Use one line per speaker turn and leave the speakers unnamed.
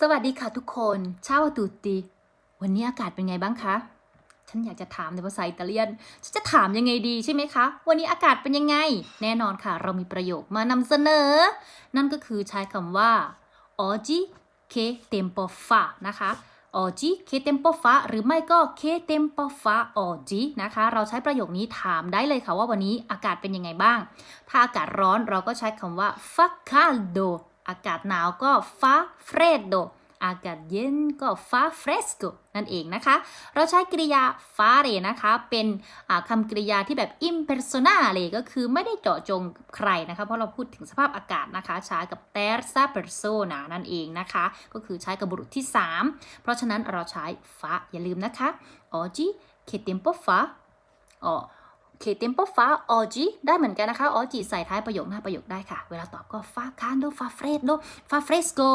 สวัสดีค่ะทุกคนเช้าวตุติวันนี้อากาศเป็นไงบ้างคะ ฉันอยากจะถามในภาษาอิตาเลียน ฉันจะถามยังไงดีใช่ไหมคะ วันนี้อากาศเป็นยังไง แน่นอนค่ะ เรามีประโยคมานำเสนอ นั่นก็คือใช้คำว่า oggi che tempo fa นะคะ oggi che tempo fa หรือไม่ก็ che tempo fa oggi นะคะ เราใช้ประโยคนี้ถามได้เลยค่ะว่าวันนี้อากาศเป็นยังไงบ้าง ถ้าอากาศร้อนเราก็ใช้คำว่า fa caldo อากาศหนาวก็ fa freddo อากาศเย็นก็ fa fresco นั่นเองนะคะ เราใช้กริยา fare นะคะ เป็นอ่าคำกริยาที่แบบ impersonale ก็คือไม่ได้เจาะจงใครนะคะ เพราะเราพูดถึงสภาพอากาศนะคะ ใช้กับ terza persona นั่นเองนะคะ ก็คือใช้กับบุรุษที่ 3 เพราะฉะนั้นเราใช้ fa อย่าลืมนะคะ oggi che tempo fa อ๋อ che tempo fa oggi ได้เหมือนกันนะคะออจีใส่ท้ายประโยคหน้าประโยคได้ค่ะ เวลาตอบก็ fa caldo fa freddo fa fresco